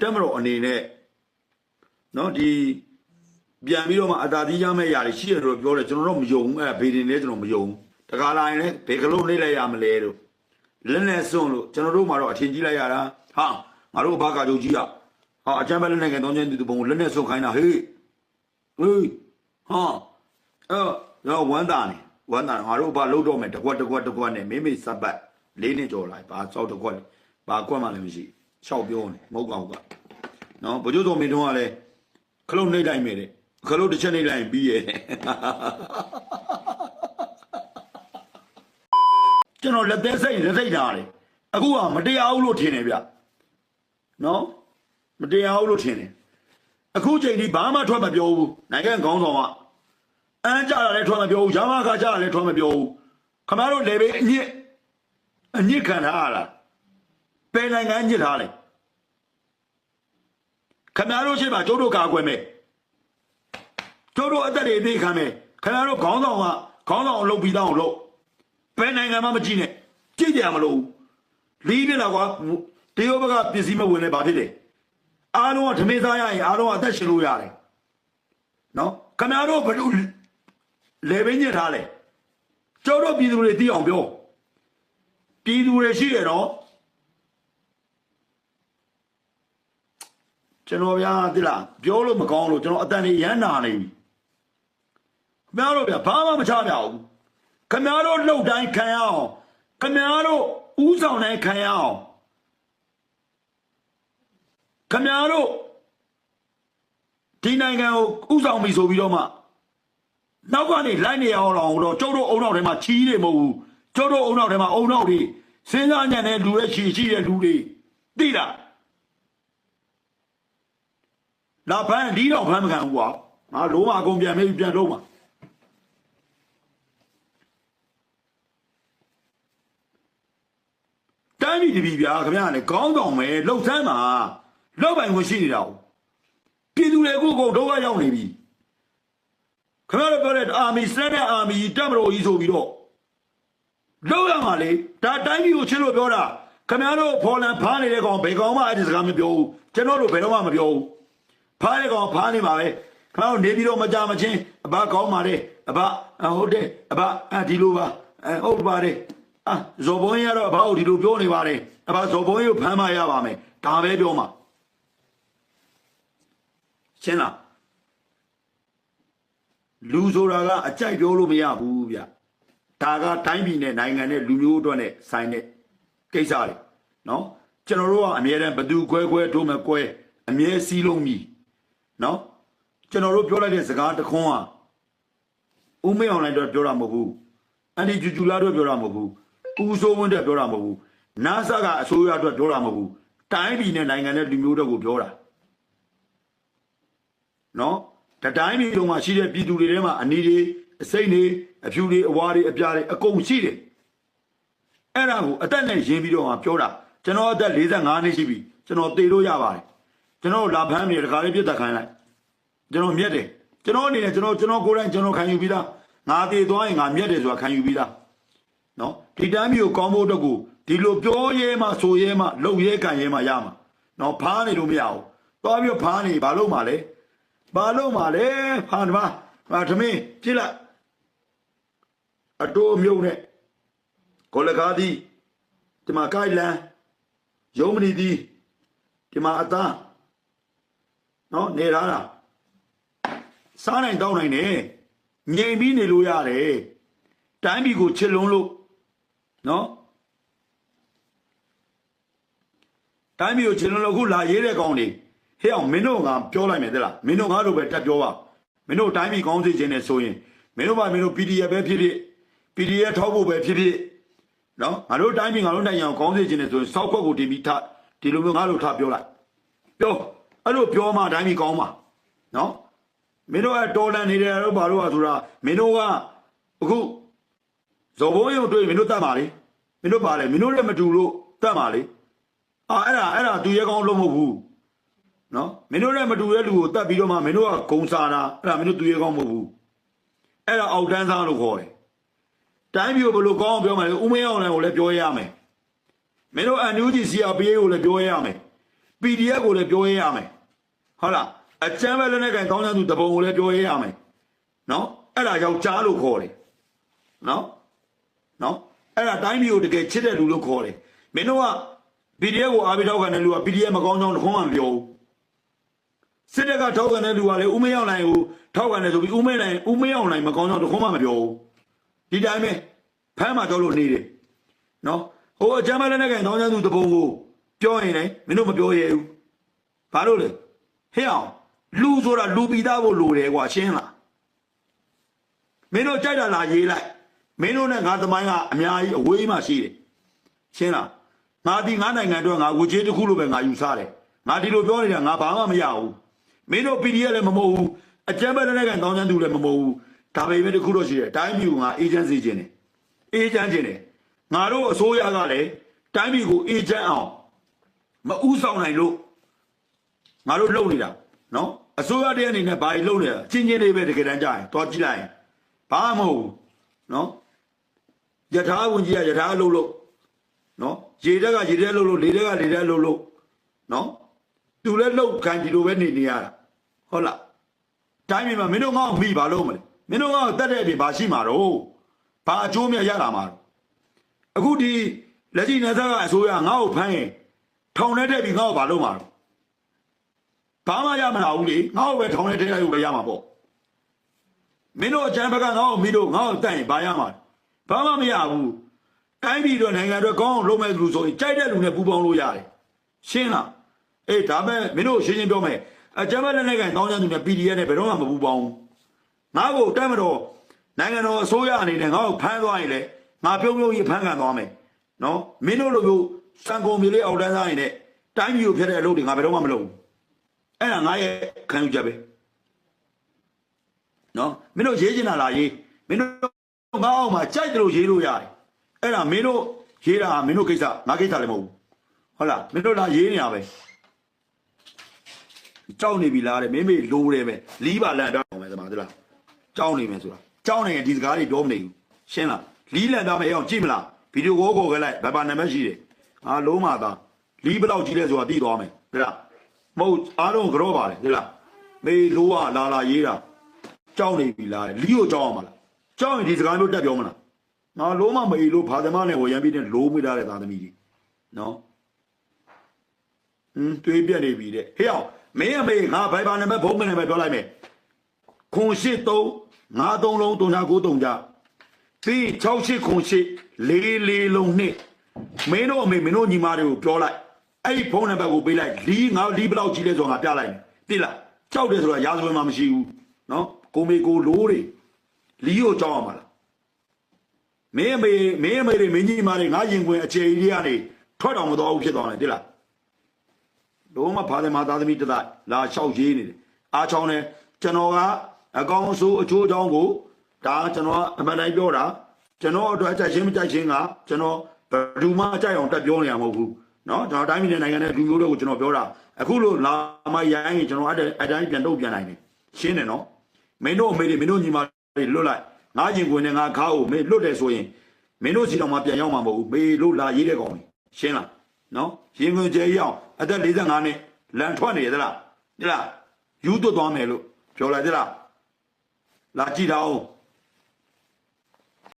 တက်မတော်အနေနဲ့နော်ဒီပြန်ပြီးတော့မှအတားတီးရမယ့်ຢာတွေရှိရတော့ပြောတယ်ကျွန်တော်တို့မယုံဘူးအဲ့ဒါဘေးတင်လဲကျွန်တော်မယုံဘူးတခါလာရင်လည်းဘေကလုံးနေလိုက်ရမလဲလို့လက်နဲ့စွန့်လို့ကျွန်တော်တို့မှာတော့အထင်ကြီးလိုက်ရတာဟာငါတို့ဘာကကြုတ်ကြီးอ่ะဟာအချမ်းပဲလက်နဲ့ကန်တောင်းချင်းတူပုံကိုလက်နဲ့စွန့်ခိုင်းတာဟေးဟေးဟာအဲ့တော့ဝမ်းတာနေဝမ်းတာငါတို့ဘာလုပ်တော့မယ်တကွက်တကွက်တကွက်နဲ့မိမိစပ်ပတ်လေးနှစ်ကျော်လိုက်ဘာစောက်တကွက်လဲဘာကွက်မှလည်းမရှိ ရှောက်ပြောနေမဟုတ်ကောင်ကနော်ဘုကျိုးတော်မင်းတို့ကလည်းခလုံးနှိမ့်လိုက်မယ်တဲ့ခလုံးတစ်ချက်နှိမ့်လိုက်ရင်ပြီးရဲ့ကျွန်တော်လက်သေးစိတ်လက်စိတ်ထားတယ်အခုကမတရားဘူးလို့ထင်တယ်ဗျနော်မတရားဘူးလို့ထင်တယ်အခုချိန်ဒီဘာမှထွက်မပြောဘူးနိုင်ငံခေါင်းဆောင်ကအန်းကြတာလည်းထွက်မပြောဘူးရမခါကြတာလည်းထွက်မပြောဘူးခမတို့လေဘေးအညစ်အညစ်ခံထားရလားပယ်နိုင်ငံညစ်ထားလေ ခမတို့ရှိမှကျိုးတို့ကာကွယ်မယ်ကျိုးတို့အသက်တွေသိခံမယ်ခမတို့ခေါင်းဆောင်ကခေါင်းဆောင်အလုပ်ပြီးသားအောင်လုပ်ပယ်နိုင်ငံမှမကြည့်နဲ့ကြည့်ကြရမလို့လီးပြလာကွာတရုတ်ဘက်ကပစ္စည်းမဝင်လဲဘာဖြစ်လဲအားလုံးကဓမေသားရရင်အားလုံးကအသက်ရှင်လို့ရတယ်နော်ခမတို့ဘလို့လေဘင်းညစ်ထားလဲကျိုးတို့ပြည်သူတွေသိအောင်ပြောပြည်သူတွေရှိတယ်နော် ကျွန်တော်ဗျာတိလားပြောလို့မကောင်းလို့ကျွန်တော်အတန်ကြီးရမ်းနာနေပြီခင်ဗျားတို့ဗျာဘာမှမချပြဘူးခင်ဗျားတို့လှုပ်တိုင်းခံရအောင်ခင်ဗျားတို့ဥဆောင်တိုင်းခံရအောင်ခင်ဗျားတို့ဒီနိုင်ငံကိုဥဆောင်ပြီဆိုပြီးတော့မှနောက်ကနေလိုက်နေအောင်တော့တော့ကျုပ်တို့အုံနောက်ထဲမှာချီးနေမဟုတ်ဘူးကျုပ်တို့အုံနောက်ထဲမှာအုံနောက်တွေစဉ်းစားညံတဲ့လူရဲ့ချီရှိတဲ့လူတွေသိလား လာဖမ်းလီးတော့ဖမ်းမခံဘူးကွာငါလုံးဝအကုန်ပြန်မေးပြန်လုံးပါတိုင်းပြည်တပြည်ဗျာခင်ဗျားလည်းခေါင်းဆောင်မယ်လှုပ်ဆန်းမှာလှုပ်ပိုင်ခွင့်ရှိနေတာ။ပြည်သူတွေအခုကုန်ဒုက္ခရောက်နေပြီ။ခင်ဗျားတို့ပြောတဲ့အာမီစရက်တဲ့အာမီတက်မလို့ကြီးဆိုပြီးတော့လောက်ရမှာလေဒါတိုင်းပြည်ကိုချင်းလို့ပြောတာခင်ဗျားတို့ဖော်လန်ဖားနေတဲ့ကောင်ဘယ်ကောင်မှအဲ့ဒီစကားမပြောဘူး။ကျွန်တော်တို့ဘယ်တော့မှမပြောဘူး။ ဖားတဲ့ကောင်ဖားနေပါပဲ။ခင်ဗျားတို့နေပြီးတော့မကြမချင်းအဘကောင်းပါလေအဘဟုတ်တယ်အဘအဒီလိုပါအဲဟုတ်ပါတယ်အာဇော်ဘုန်းကြီးကတော့အဘကိုဒီလိုပြောနေပါတယ်အဘဇော်ဘုန်းကြီးကိုဖမ်းမရပါမယ်ဒါပဲပြောမှာရှင်းလားလူဆိုတာကအကြိုက်ပြောလို့မရဘူးဗျဒါကတိုင်းပြည်နဲ့နိုင်ငံနဲ့လူမျိုးအတွက်နဲ့ဆိုင်တဲ့ကိစ္စတွေနော်ကျွန်တော်တို့ကအမြဲတမ်းဘသူခွဲခွဲထိုးမကွဲအမြဲစီးလုံးမြည် နော်ကျွန်တော်တို့ပြောလိုက်တဲ့စကားတစ်ခွန်းကဦးမေအောင်လိုက်တော့ပြောတာမဟုတ်ဘူးအန်ဒီဂျူဂျူလာတော့ပြောတာမဟုတ်ဘူးဦးစိုးဝင်းတော့ပြောတာမဟုတ်ဘူးနာဆာကအစိုးရအတွက်ပြောတာမဟုတ်ဘူးတိုင်းပြည်နဲ့နိုင်ငံနဲ့လူမျိုးတွေကိုပြောတာနော်တတိုင်းပြည်လုံးမှာရှိတဲ့ပြည်သူတွေထဲမှာအနီတွေအစိမ့်တွေအဖြူတွေအဝါတွေအပြားတွေအကုန်ရှိတယ်အဲ့ဒါကိုအသက်နဲ့ရင်းပြီးတော့ငါပြောတာကျွန်တော်အသက်45နှစ်ရှိပြီကျွန်တော်သေလို့ရပါတယ် ကျွန်တော်လာဖမ်းနေတခါလေးပြစ်တက်ခိုင်းလိုက်ကျွန်တော်မြက်တယ်ကျွန်တော်အနေနဲ့ကျွန်တော်ကျွန်တော်ကိုယ်တိုင်ကျွန်တော်ခံယူပြီးသားငါသေသွားရင်ငါမြက်တယ်ဆိုတာခံယူပြီးသားနော်ဒီတိုင်းမျိုးကောင်းဖို့အတွက်ကိုဒီလိုပြောရဲမှဆိုရဲမှလုံရဲကန်ရဲမှရမှာနော်ဖားနေလို့မရဘူးသွားပြီးတော့ဖားနေဘာလို့မှလဲဘာလို့မှလဲဟာဒီမှာဟာသမင်းပြစ်လိုက်အတိုးအမြုပ်နဲ့ကိုလကားသည်ဒီမှာကိုက်လန်ယုံမနီသည်ဒီမှာအသား နော်နေရတာစားနိုင်တောင်းနိုင်တယ်ငြိမ်ပြီးနေလို့ရတယ်တိုင်းပြည်ကိုချစ်လုံးလို့နော်တိုင်းပြည်ကိုချစ်လုံးလို့အခုလာရေးတဲ့ကောင်တွေဟဲ့အောင်မင်းတို့ကပြောလိုက်မယ်တဲ့လားမင်းတို့ငါတို့ပဲတက်ပြောပါမင်းတို့တိုင်းပြည်ကောင်းစေခြင်းနဲ့ဆိုရင်မင်းတို့ပါမင်းတို့ PDF ပဲဖြစ်ဖြစ် PDF ထောက်ဖို့ပဲဖြစ်ဖြစ်နော်ငါတို့တိုင်းပြည်ငါတို့နိုင်ငံကိုကောင်းစေခြင်းနဲ့ဆိုရင်စောက်ခွက်ကိုတင်ပြီးထဒီလိုမျိုးငါတို့ထပြောလိုက်ပြော အဲ့လိုပြောမှတိုင်းပြည်ကောင်းမှာနော်မင်းတို့ကတော်လန်နေတယ်တော့ဘာလို့อ่ะဆိုတာမင်းတို့ကအခုဇော်ဘုံရုံတွေ့မင်းတို့တတ်ပါလေမင်းတို့ပါလေမင်းတို့လည်းမတူလို့တတ်ပါလေအာအဲ့ဒါအဲ့ဒါသူရဲကောင်းလို့မဟုတ်ဘူးနော်မင်းတို့လည်းမတူတဲ့လူကိုတတ်ပြီးတော့မှမင်းတို့ကဂုံစားတာအဲ့ဒါမင်းတို့သူရဲကောင်းမဟုတ်ဘူးအဲ့ဒါအောက်တန်းစားလို့ခေါ်တယ်တိုင်းပြည်ကိုဘယ်လိုကောင်းအောင်ပြောမှလဲဦးမင်းအောင်လည်းကိုလည်းပြောရမယ်မင်းတို့အန်ယူဂျီစီအပေးကိုလည်းပြောရမယ် PDF ကိုလည်းပြောရရမယ် ဟုတ်လားအကျမ်းပဲလည်းနဲ့ကန်ကောင်းချမ်းသူတပုံကိုလည်းပြောရရမယ်နော်အဲ့ဒါယောက်ျားလို့ခေါ်တယ်နော်နော်အဲ့ဒါတိုင်းပြည်ကိုတကယ်ချစ်တဲ့လူလို့ခေါ်တယ်မင်းတို့က PDF ကိုအားပေးထောက်ခံတဲ့လူက PDF မကောင်းကြောင်းတစ်ခွန်းမှမပြောဘူးစစ်တပ်ကထောက်ခံတဲ့လူကလည်းဦးမရောက်နိုင်ကိုထောက်ခံတယ်ဆိုပြီးဦးမနိုင်ဦးမရောက်နိုင်မကောင်းကြောင်းတစ်ခွန်းမှမပြောဘူးဒီတိုင်းပဲဖမ်းမှတော့လို့နေတယ်နော်ဟိုအကြမ်းမဲ့လည်းနဲ့ကန်ကောင်းချမ်းသူတပုံကိုပြောရင်လည်းမင်းတို့မပြောရဘူးဘာလို့လဲ ဟဲ့အောင်လူဆိုတာလူပြီးသားဖို့လိုတယ်ကွာရှင်းလားမင်းတို့ကြိုက်တာလာရေးလိုက်မင်းတို့နဲ့ငါသမိုင်းကအများကြီးအဝေးမှရှိတယ်ရှင်းလားငါဒီငါနိုင်ငံအတွက်ငါဝေချေးတစ်ခုလို့ပဲငါယူဆတယ်ငါဒီလိုပြောနေတာငါဘာမှမရဘူးမင်းတို့ PDF လည်းမမဟုတ်ဘူးအကြမ်းမဲ့လည်းနဲ့ကန်ကောင်းချမ်းသူလည်းမမဟုတ်ဘူးဒါပေမဲ့တစ်ခုတော့ရှိတယ်တိုင်းပြည်ကငါအေဂျင့်စီခြင်းတယ်အေဂျင့်ခြင်းတယ်ငါတို့အစိုးရကလည်းတိုင်းပြည်ကိုအေဂျင့်အောင်မဥဆောင်နိုင်လို့ ငါတို့လုံနေတာနော်အစိုးရတဲ့အနေနဲ့ဘာကြီးလုံနေတာအချင်းချင်းလေးပဲတကယ်တမ်းကြာရင်သွားကြည့်လိုက်ရင်ဘာမှမဟုတ်ဘူးနော်ယထာဝင်ကြီးကယထာလုံလို့နော်ရေတက်ကရေတက်လုံလို့လေတက်ကလေတက်လုံလို့နော်သူလည်းလုံခံဒီလိုပဲနေနေရတာဟုတ်လားတိုင်းပြည်မှာမင်းတို့ငါ့ကိုမိပါလို့မလဲမင်းတို့ငါ့ကိုတတ်တဲ့အပြင်ဘာရှိမှာတော့ဘာအကျိုးမြတ်ရတာမှာတော့အခုဒီလက်ရှိနေသားကအစိုးရငါ့ကိုဖမ်းရင်ထောင်ထဲတက်ပြီးငါ့ကိုဘာလုပ်မှာတော့ ဘာမှရမလာဘူးလေငါ့ကိုပဲထောင်းနေတဲ့ရုပ်ပဲရမှာပေါ့မင်းတို့အကျန်းဘက်ကငါ့ကိုမိတို့ငါ့ကိုတန့်ရင်ဘာရမှာဘာမှမရဘူးတိုင်းပြည်တော့နိုင်ငံတော့ကောင်းအောင်လုပ်မဲ့လူဆိုရင်ကြိုက်တဲ့လူနဲ့ပူးပေါင်းလို့ရတယ်ရှင်းလားအေးဒါမဲ့မင်းတို့ရှင်းရှင်းပြောမယ်အကျန်းဘက်နဲ့ကန်တောင်းချမ်းသူနဲ့ PDF နဲ့ဘယ်တော့မှမပူးပေါင်းဘူးငါ့ကိုတက်မတော်နိုင်ငံတော်အစိုးရအနေနဲ့ငါ့ကိုဖမ်းသွားရင်လေငါပြုံးပြုံးကြီးဖမ်းခံသွားမယ်နော်မင်းတို့လိုမျိုးစံကုန်မျိုးလေးအောက်တန်းသားရင်လည်းတိုင်းပြည်ကိုဖျက်တဲ့အလုပ်တွေငါဘယ်တော့မှမလုပ်ဘူး အဲ့ဒါငါရဲ့ခံယူချက်ပဲနော်မင်းတို့ရေးချင်တာလားရေးမင်းတို့ငါအောင်မှာကြိုက်တယ်လို့ရေးလို့ရတယ်အဲ့ဒါမင်းတို့ရေးတာမင်းတို့ကိစ္စငါကိစ္စလည်းမဟုတ်ဘူးဟုတ်လားမင်းတို့လာရေးနေတာပဲကြောက်နေပြီလားတဲ့မင်းမေလိုတယ်ပဲလီးပါလန်တော့မယ်သမားတို့လားကြောက်နေမယ်ဆိုတာကြောက်နေရင်ဒီစကားတွေပြောမနေဘူးရှင်းလားလီးလန်တော့မယ်အောင်ကြည့်မလားဗီဒီယိုကိုခေါ်ခဲ့လိုက်ဘာဘာနံပါတ်ရှိတယ်အာလုံးမသားလီးဘယ်လောက်ကြီးလဲဆိုတာသိသွားမယ်ဟုတ်လား မဟုတ်အားလုံးကြောပါလေဒီလားမေလိုးကလာလာရေးတာကြောက်နေပြီလားလီကိုကြောက်အောင်မလားကြောက်ရင်ဒီစကားမျိုးတက်ပြောမလားငါလုံးမမေလို့ဖာသမားနဲ့ဝရံပြီးတဲ့လိုးမိထားတဲ့သားသမီးကြီးနော်ဟင်းတွေးပြက်နေပြီတဲ့ဟေ့အောင်မင်းအမေငါဘိုင်ဘာနံပါတ်ဘုံမနံပါတ်ပြောလိုက်မယ်ခွန်ရှိ3 5 3လုံး3 9 9 3ကြပြီး68ခွန်ရှိ4 4လုံးနှစ်မင်းတို့အမေမင်းတို့ညီမတွေကိုပြောလိုက် အဲ့ဒီဖုန်းနံပါတ်ကိုပေးလိုက်လီးငါလီးဘယ်လောက်ကြီးလဲဆိုတော့ငါပြလိုက်မယ်သိလားကြောက်တယ်ဆိုတာရာဇဝင်မှမရှိဘူးနော်ကိုမေကိုလိုးတွေလီးကိုကြောက်အောင်ပါလားမင်းအမေမင်းအမေတွေမင်းကြီးမတွေငါရင်ခွင်အခြေကြီးတွေကနေထွက်တော်မတော်ဘူးဖြစ်သွားတယ်သိလားလုံးမဖားတယ်မသားသမီးတသက်လာလျှောက်ရေးနေတယ်အားချောင်းနဲ့ကျွန်တော်ကအကောင်းဆိုးအချိုးအချောင်းကိုဒါကျွန်တော်အမှန်တိုင်းပြောတာကျွန်တော်အတွက်အကြိုက်ချင်းမကြိုက်ချင်းကကျွန်တော်ဘယ်သူမှအကြိုက်အောင်တက်ပြောနေရမှာမဟုတ်ဘူး နော်ကျွန်တော်တိုင်းပြည်နဲ့နိုင်ငံနဲ့လူမျိုးတွေကိုကျွန်တော်ပြောတာအခုလို့လာမရိုင်းရင်ကျွန်တော်အဲ့အတိုင်းပြန်တော့ပြန်နိုင်တယ်ရှင်းတယ်နော်မင်းတို့အမေတွေမင်းတို့ညီမတွေလွတ်လိုက်ငါကျင်ခွင်နဲ့ငါခါကိုမင်းလွတ်တယ်ဆိုရင်မင်းတို့စီတော်မှပြန်ရောက်မှာမဟုတ်ဘူးမေလို့လာရေးတဲ့ကောင်ကြီးရှင်းလားနော်ရင်ခွင်ကျဲရောက်အသက်45နှစ်လန်ထွက်နေရသလားဒီလားယူသွတ်သွားမယ်လို့ပြောလိုက်သလားလာကြည့်တာအောင်